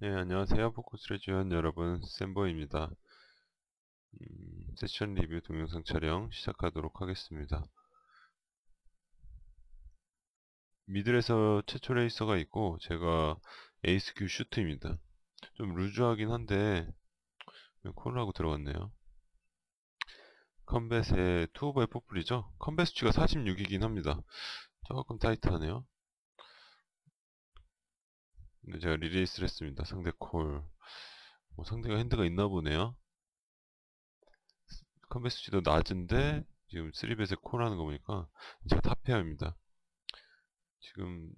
네, 안녕하세요. 포커스를 주연 여러분, 샘보입니다. 음, 세션 리뷰 동영상 촬영 시작하도록 하겠습니다. 미들에서 최초 레이서가 있고, 제가 에이스 큐 슈트입니다. 좀 루즈하긴 한데, 콜하고 들어갔네요. 컴뱃의 투오버의 포플이죠. 컴뱃 수치가 46이긴 합니다. 조금 타이트하네요. 근데 제가 리레이스를 했습니다. 상대 콜. 뭐 상대가 핸드가 있나 보네요. 컴뱃 수치도 낮은데 지금 3벳에 콜하는 거 보니까 제가 탑페어입니다. 지금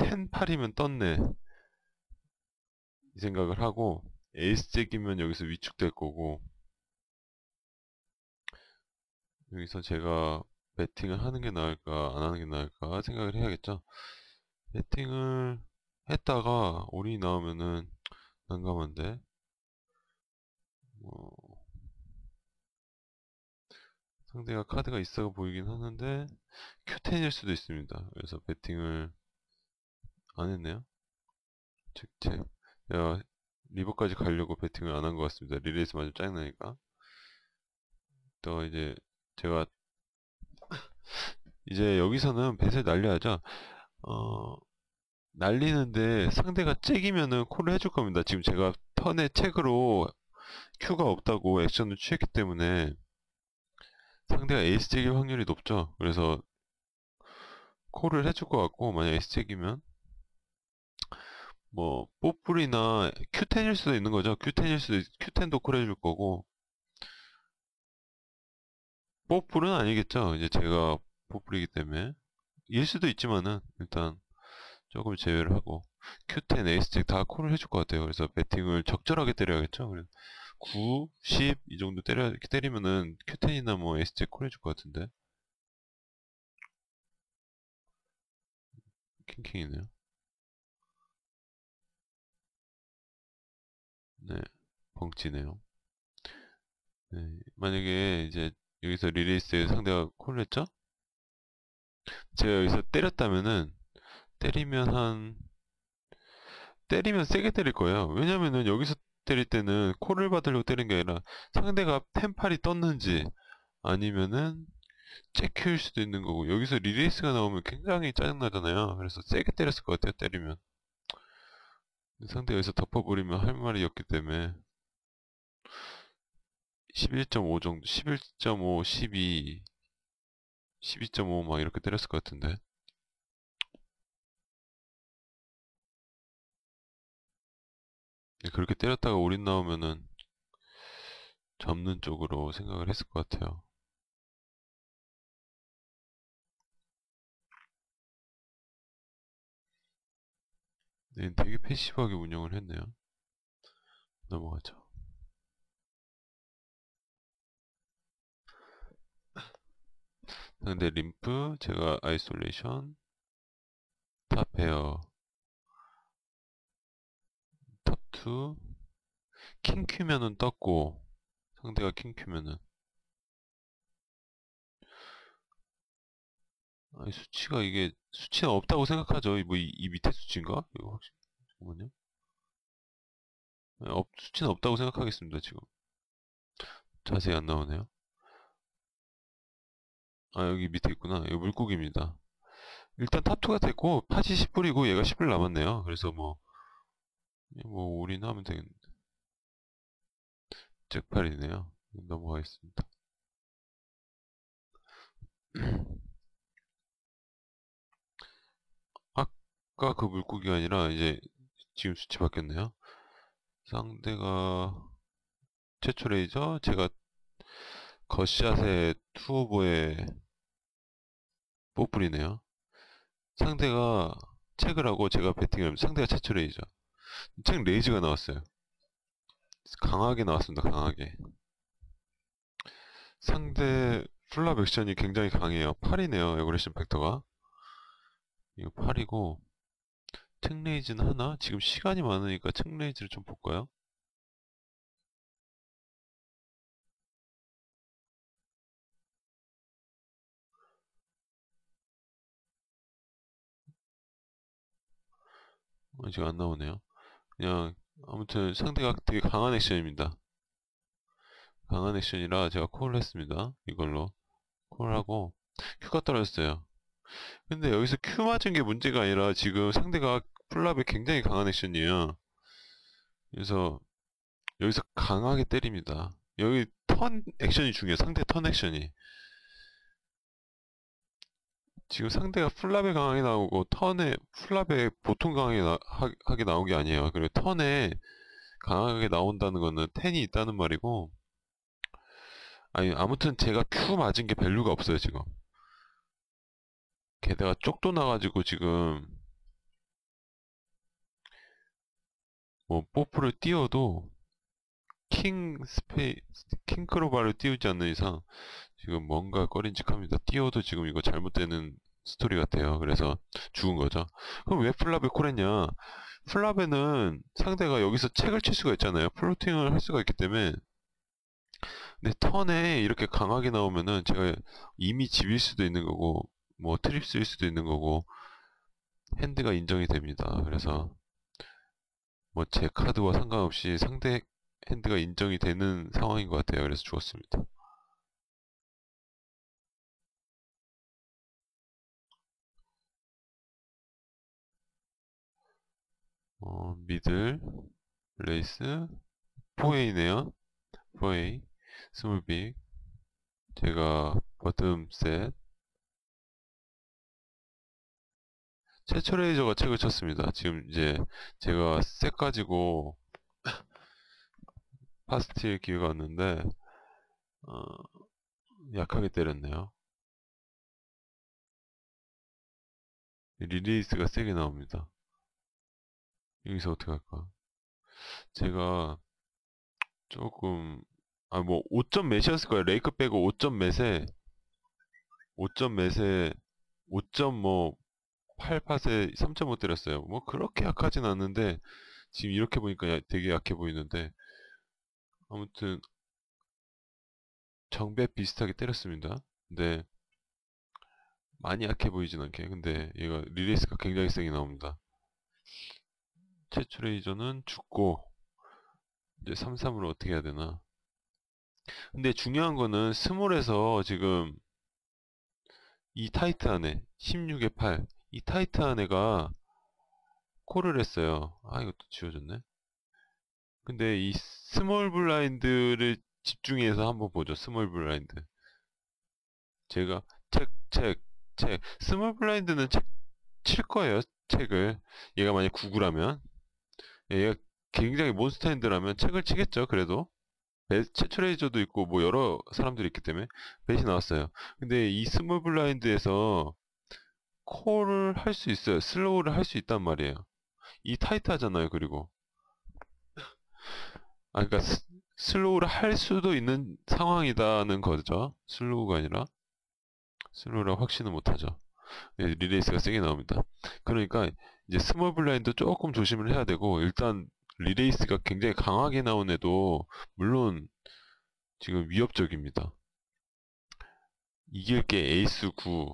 10, 8이면 떴네. 이 생각을 하고 에이스 잭이면 여기서 위축될 거고 여기서 제가 배팅을 하는 게 나을까 안 하는 게 나을까 생각을 해야겠죠. 배팅을 했다가 올이 나오면은 난감한데 뭐 상대가 카드가 있어 보이긴 하는데 Q10일 수도 있습니다. 그래서 배팅을 안 했네요. 즉책 야 리버까지 가려고 배팅을 안 한 것 같습니다. 리레이스 마저 짜증나니까 또 이제 제가 이제 여기서는 뱃을 날려야죠. 어, 날리는데 상대가 잭이면은 콜을 해줄 겁니다. 지금 제가 턴에 책으로 큐가 없다고 액션을 취했기 때문에 상대가 에이스 잭일 확률이 높죠. 그래서 콜을 해줄 것 같고 만약 에이스 잭이면 뭐 뽀플이나 Q10일 수도 있는 거죠. Q10일 수도 Q10도 콜 해줄 거고 뽀플은 아니겠죠. 이제 제가 뽀플이기 때문에 일 수도 있지만은 일단 조금 제외를 하고 Q10, 에이스잭 다 콜을 해줄 것 같아요. 그래서 배팅을 적절하게 때려야겠죠. 그래서 9, 10 이 정도 때려 때리면은 Q10이나 뭐 에이스잭 콜 해줄 것 같은데 킹킹이네요. 네, 벙치네요. 네, 만약에 이제 여기서 리레이스에 상대가 콜을 했죠? 제가 여기서 때렸다면은 때리면 한 때리면 세게 때릴 거예요. 왜냐면은 여기서 때릴 때는 콜을 받으려고 때린 게 아니라 상대가 펜팔이 떴는지 아니면은 체큐일 수도 있는 거고 여기서 리레이스가 나오면 굉장히 짜증나잖아요. 그래서 세게 때렸을 것 같아요. 때리면 상대가 여기서 덮어버리면 할 말이 없기 때문에 11.5 정도 11.5, 12 12.5 막 이렇게 때렸을 것 같은데 그렇게 때렸다가 올인 나오면은 접는 쪽으로 생각을 했을 것 같아요. 네, 되게 패시브하게 운영을 했네요. 넘어가죠. 상대 림프, 제가 아이솔레이션, 탑 페어, 탑2, 킹큐면은 떴고, 상대가 킹큐면은. 아니, 수치가 이게, 수치는 없다고 생각하죠. 뭐, 이, 이 밑에 수치인가? 이거 확실히, 잠깐만요. 네, 없, 수치는 없다고 생각하겠습니다, 지금. 자세히 안 나오네요. 아 여기 밑에 있구나 이거 물고기입니다 일단 탑2가 됐고 팥이 10불이고 얘가 10불 남았네요 그래서 뭐 뭐 우리는 하면 되겠는데 잭팔이네요 넘어가겠습니다 아까 그 물고기가 아니라 이제 지금 수치 바뀌었네요 상대가 최초 레이저 제가 거샷의 투오버에 뽀뿌리네요. 상대가 책을 하고 제가 배팅을 하면 상대가 최초 레이저. 책 레이즈가 나왔어요. 강하게 나왔습니다. 강하게. 상대 플랍 액션이 굉장히 강해요. 8이네요. 에그레션 팩터가. 이거 8이고 책 레이즈는 하나? 지금 시간이 많으니까 책 레이즈를 좀 볼까요? 아직 안 나오네요. 그냥 아무튼 상대가 되게 강한 액션입니다. 강한 액션이라 제가 콜을 했습니다. 이걸로 콜하고 큐가 떨어졌어요. 근데 여기서 큐 맞은 게 문제가 아니라 지금 상대가 플랍에 굉장히 강한 액션이에요. 그래서 여기서 강하게 때립니다. 여기 턴 액션이 중요해요. 상대 턴 액션이. 지금 상대가 플랍에 강하게 나오고 턴에 플랍에 보통 강하게 나, 하, 게 나온 게 아니에요. 그리고 턴에 강하게 나온다는 거는 텐이 있다는 말이고 아니 아무튼 제가 큐 맞은 게 밸류가 없어요 지금 게다가 쪽도 나가지고 지금 뭐 뽀프를 띄워도 킹 스페이 킹 크로바를 띄우지 않는 이상 지금 뭔가 꺼림직합니다. 띄워도 지금 이거 잘못되는 스토리 같아요. 그래서 죽은 거죠. 그럼 왜 플랍에 콜했냐? 플랍에는 상대가 여기서 책을 칠 수가 있잖아요. 플로팅을 할 수가 있기 때문에 근데 턴에 이렇게 강하게 나오면은 제가 이미 집일 수도 있는 거고 뭐 트립스일 수도 있는 거고 핸드가 인정이 됩니다. 그래서 뭐 제 카드와 상관없이 상대 핸드가 인정이 되는 상황인 것 같아요. 그래서 죽었습니다. 어, 미들, 레이스, 4A네요. 4A, 스몰 빅. 제가 버튼 셋. 최초 레이저가 책을 쳤습니다. 지금 이제 제가 셋 가지고 파스틸 기회가 왔는데 어, 약하게 때렸네요. 리리이스가 세게 나옵니다. 여기서 어떻게 할까? 제가 조금 아 뭐 5점 몇이었을 거예요. 레이크 빼고 5점 몇에 5점 몇에 5점 뭐 8팟에 3.5 때렸어요. 뭐 그렇게 약하진 않는데 지금 이렇게 보니까 되게 약해 보이는데 아무튼 정배 비슷하게 때렸습니다. 근데 많이 약해 보이진 않게 근데 얘가 리레이스가 굉장히 세게 나옵니다. 최초 레이저는 죽고 이제 33으로 어떻게 해야 되나 근데 중요한 거는 스몰에서 지금 이 타이트 안에 16에 8 이 타이트한 애가 콜을 했어요. 아 이것도 지워졌네. 근데 이 스몰 블라인드를 집중해서 한번 보죠. 스몰 블라인드. 제가 책, 책, 책. 스몰 블라인드는 책 칠 거예요. 책을. 얘가 만약 9구라면 얘가 굉장히 몬스터핸드라면 책을 치겠죠. 그래도. 최초레이저도 있고 뭐 여러 사람들이 있기 때문에 벳이 나왔어요. 근데 이 스몰 블라인드에서 콜을 할 수 있어요. 슬로우를 할 수 있단 말이에요. 이 타이트하잖아요. 그리고 아 그러니까 스, 슬로우를 할 수도 있는 상황이다는 거죠. 슬로우가 아니라 슬로우라 확신은 못하죠. 네, 리레이스가 세게 나옵니다. 그러니까 이제 스몰 블라인드 조금 조심을 해야 되고 일단 리레이스가 굉장히 강하게 나온 애도 물론 지금 위협적입니다. 이길 게 에이스 9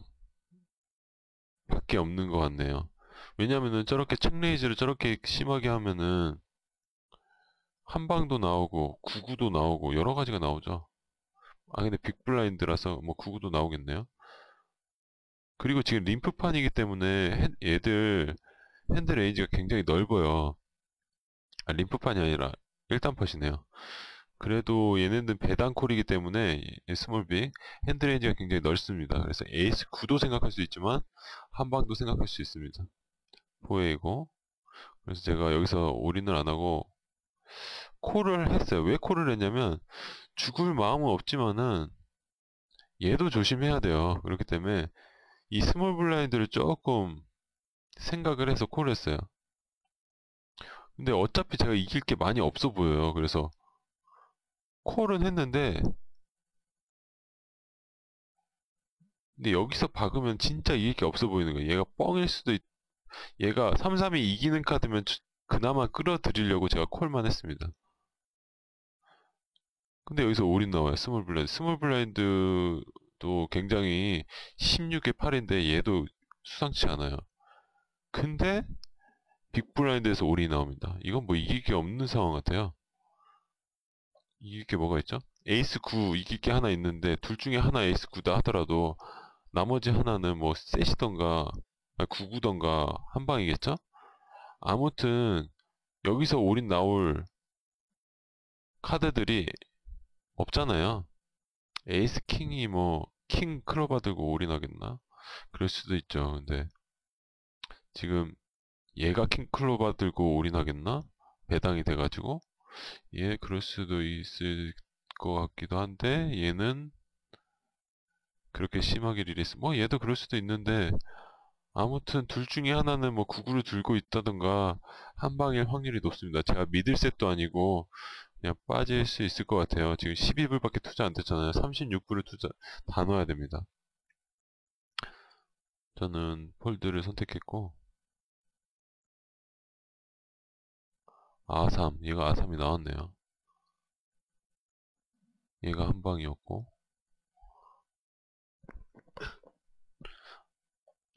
밖에 없는 것 같네요. 왜냐면은 저렇게 책레이즈를 저렇게 심하게 하면은 한방도 나오고 구구도 나오고 여러 가지가 나오죠. 아 근데 빅블라인드라서 뭐 구구도 나오겠네요. 그리고 지금 림프판이기 때문에 얘들 핸드 레인지가 굉장히 넓어요. 아 림프판이 아니라 1단팟이네요. 그래도 얘네는 배당콜이기 때문에 스몰빅 핸드 레인지가 굉장히 넓습니다. 그래서 에이스 9도 생각할 수 있지만 한방도 생각할 수 있습니다. 포에이고 그래서 제가 여기서 올인을 안하고 콜을 했어요. 왜 콜을 했냐면 죽을 마음은 없지만은 얘도 조심해야 돼요. 그렇기 때문에 이 스몰 블라인드를 조금 생각을 해서 콜을 했어요. 근데 어차피 제가 이길 게 많이 없어 보여요. 그래서 콜은 했는데 근데 여기서 박으면 진짜 이길 게 없어 보이는 거예요. 얘가 뻥일 수도 있... 얘가 3-3이 이기는 카드면 그나마 끌어들이려고 제가 콜만 했습니다. 근데 여기서 올인 나와요. 스몰 블라인드. 스몰 블라인드도 굉장히 16에 8인데 얘도 수상치 않아요. 근데 빅블라인드에서 올이 나옵니다. 이건 뭐 이길 게 없는 상황 같아요. 이길 게 뭐가 있죠? 에이스 9 이길 게 하나 있는데 둘 중에 하나 에이스 9다 하더라도 나머지 하나는 뭐 셋이던가 9구던가 한 방이겠죠? 아무튼 여기서 올인 나올 카드들이 없잖아요. 에이스 킹이 뭐 킹 클로바 들고 올인하겠나? 그럴 수도 있죠. 근데 지금 얘가 킹 클로바 들고 올인하겠나? 배당이 돼가지고 예 그럴 수도 있을 것 같기도 한데 얘는 그렇게 심하게 리리스 뭐 얘도 그럴 수도 있는데 아무튼 둘 중에 하나는 뭐 구구를 들고 있다던가 한 방일 확률이 높습니다. 제가 믿을 셋도 아니고 그냥 빠질 수 있을 것 같아요. 지금 12불밖에 투자 안 됐잖아요. 36불을 투자 다 넣어야 됩니다. 저는 폴드를 선택했고 아삼 얘가 아삼이 나왔네요. 얘가 한 방이었고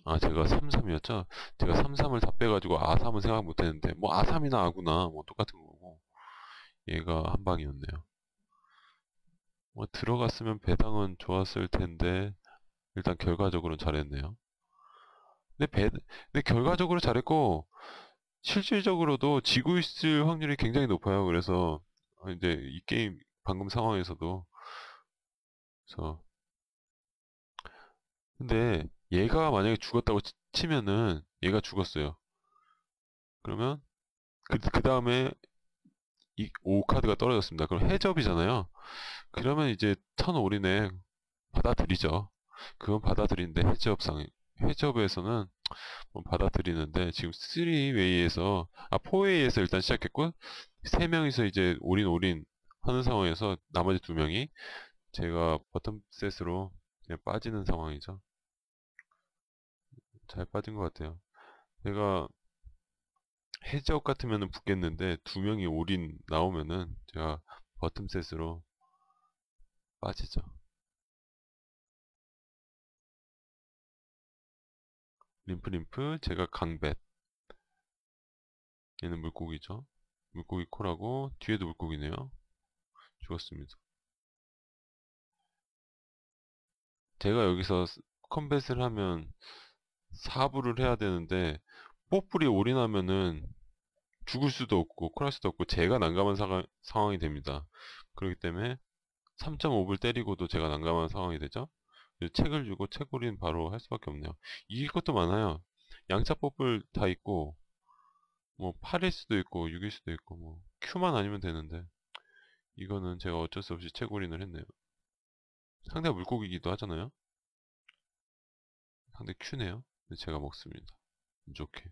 아 제가 3, 3이었죠? 제가 3, 3을 다 빼가지고 아3은 생각 못했는데 뭐 아3이나 아구나 뭐 똑같은 거고 얘가 한 방이었네요 뭐 들어갔으면 배당은 좋았을 텐데 일단 결과적으로는 잘했네요 근데 배 근데 결과적으로 잘했고 실질적으로도 지고 있을 확률이 굉장히 높아요 그래서 이제 이 게임 방금 상황에서도 그래서 근데 얘가 만약에 죽었다고 치면은 얘가 죽었어요. 그러면 그, 그 다음에 이 5카드가 떨어졌습니다. 그럼 해접이잖아요. 그러면 이제 턴 올인에 받아들이죠. 그건 받아들이는데 해접상 해접에서는 뭐 받아들이는데 지금 3웨이에서 아 4웨이에서 일단 시작했고 3명이서 이제 올인 올인 하는 상황에서 나머지 2명이 제가 버튼 셋으로 빠지는 상황이죠. 잘 빠진 것 같아요. 제가 해적 같으면 붙겠는데 두 명이 올인 나오면은 제가 버튼셋으로 빠지죠. 림프 림프 제가 강뱃 얘는 물고기죠. 물고기 코라고 뒤에도 물고기네요. 죽었습니다. 제가 여기서 컴뱃을 하면 4부를 해야 되는데 뽀뿔이 올인하면은 죽을 수도 없고 콜할 수도 없고 제가 난감한 사, 상황이 됩니다. 그렇기 때문에 3.5불 때리고도 제가 난감한 상황이 되죠. 책을 주고 책 올인 바로 할 수밖에 없네요. 이길 것도 많아요. 양차 뽀뿔 다 있고 뭐 8일 수도 있고 6일 수도 있고 뭐 Q만 아니면 되는데 이거는 제가 어쩔 수 없이 책 올인을 했네요. 상대가 물고기기도 하잖아요. 상대 Q네요. 제가 먹습니다. 좋게.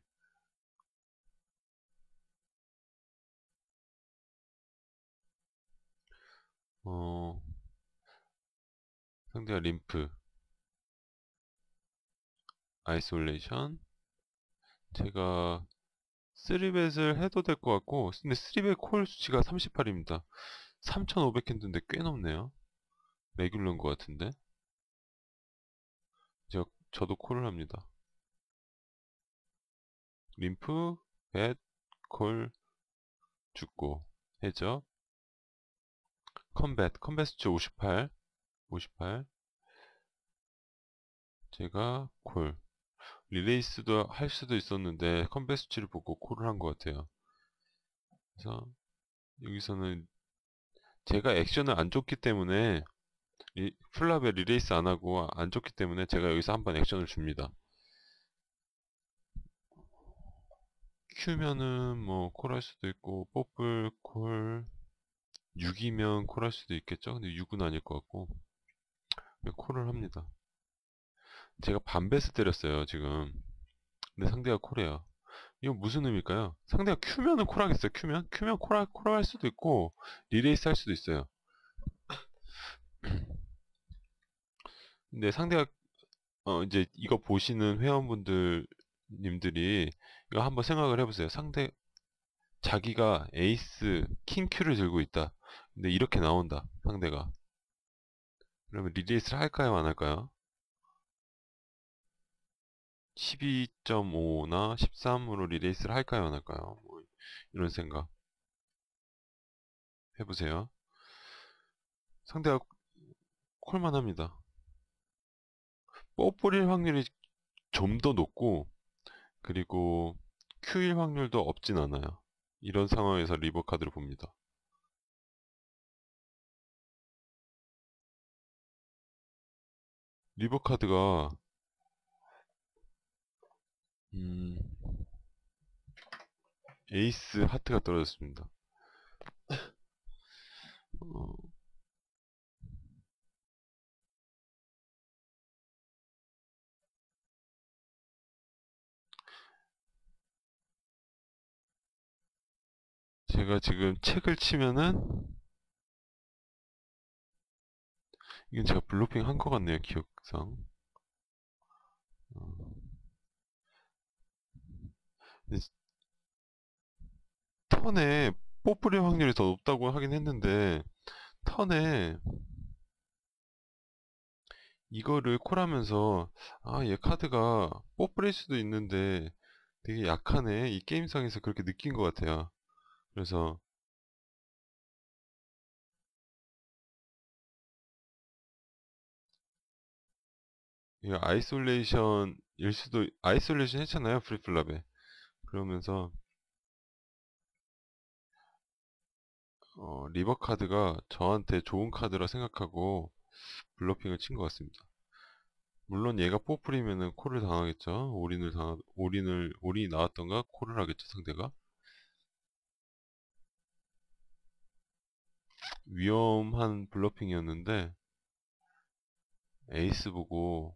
어, 상대가 림프, 아이솔레이션. 제가 3벳을 해도 될 것 같고, 근데 3벳 콜 수치가 38입니다. 3500캔드인데 꽤 높네요. 레귤러인 것 같은데. 제가, 저도 콜을 합니다. 림프, 뱃, 콜, 죽고, 해적, 컴뱃, 컴뱃 수치 58, 58, 제가 콜, 리레이스도 할 수도 있었는데 컴뱃 수치를 보고 콜을 한 것 같아요. 그래서 여기서는 제가 액션을 안 줬기 때문에 플랍에 리레이스 안 하고 안 줬기 때문에 제가 여기서 한번 액션을 줍니다. Q면은 뭐 콜 할 수도 있고 뽀플 콜 6이면 콜 할 수도 있겠죠 근데 6은 아닐 것 같고 콜을 합니다 제가 반베스 때렸어요 지금 근데 상대가 콜이에요 이건 무슨 의미일까요 상대가 Q면은 콜하겠어요 Q면? Q면 콜, 콜할 수도 있고 리레이스 할 수도 있어요 근데 상대가 어 이제 이거 보시는 회원분들 님들이 이거 한번 생각을 해보세요. 상대 자기가 에이스 킹큐를 들고 있다. 근데 이렇게 나온다. 상대가. 그러면 리리스를 할까요? 안 할까요? 12.5나 13으로 리레이스를 할까요 안 할까요? 뭐 이런 생각. 해보세요. 상대가 콜만 합니다. 뽀뽀릴 확률이 좀 더 높고 그리고 Q일 확률도 없진 않아요. 이런 상황에서 리버 카드를 봅니다 리버 카드가 음, 에이스 하트가 떨어졌습니다. 어, 제가 지금 책을 치면은 이건 제가 블로핑 한 것 같네요 기억상. 어. 턴에 뽀뿌릴 확률이 더 높다고 하긴 했는데 턴에 이거를 콜하면서 아 얘 카드가 뽀뿌릴 수도 있는데 되게 약하네. 이 게임상에서 그렇게 느낀 것 같아요. 그래서 이거 아이솔레이션 일 수도 아이솔레이션 했잖아요 프리플랍에 그러면서 어, 리버 카드가 저한테 좋은 카드라 생각하고 블러핑을 친 것 같습니다. 물론 얘가 뽀풀이면은 콜을 당하겠죠. 올인을 당 올인을 올인이 나왔던가 콜을 하겠죠 상대가. 위험한 블러핑이었는데 에이스 보고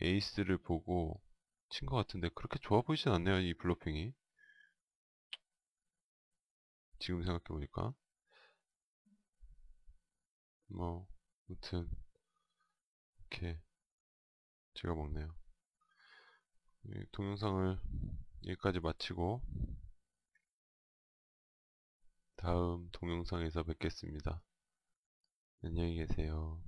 에이스를 보고 친 것 같은데 그렇게 좋아 보이진 않네요 이 블러핑이. 지금 생각해보니까. 뭐 아무튼 이렇게 제가 먹네요. 동영상을 여기까지 마치고 다음 동영상에서 뵙겠습니다. 안녕히 계세요